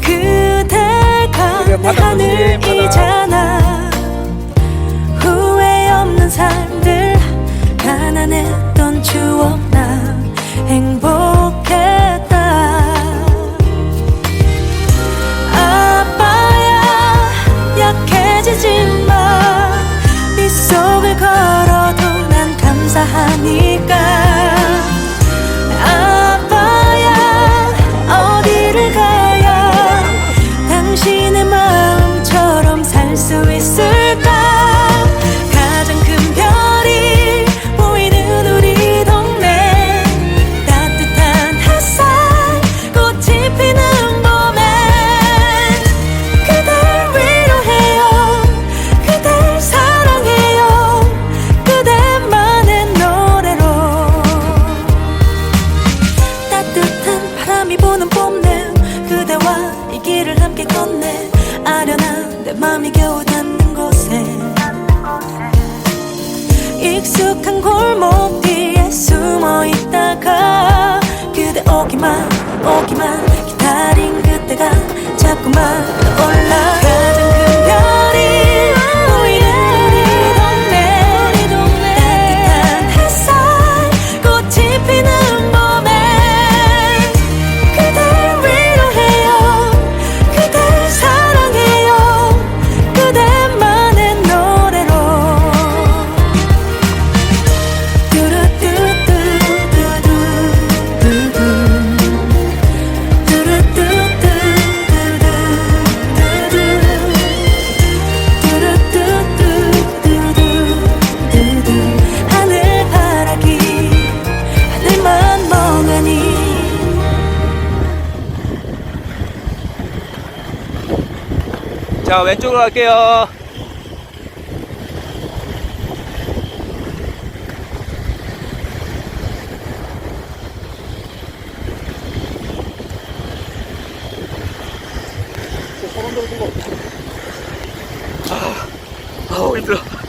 그대가 내 하늘이잖아. 후회 없는 삶들 가난했던 추억 나 행복했다. 아빠야 약해지지 마네 속을 걸어도 난 감사하니까. 봄내 그대와 이 길을 함께 걷네. 아련한 내 맘이 겨우 닿는 곳에. 익숙한 골목 뒤에 숨어 있다가 그대 오기만 오기만 자 왼쪽으로 갈게요. 아우 아, 힘들어.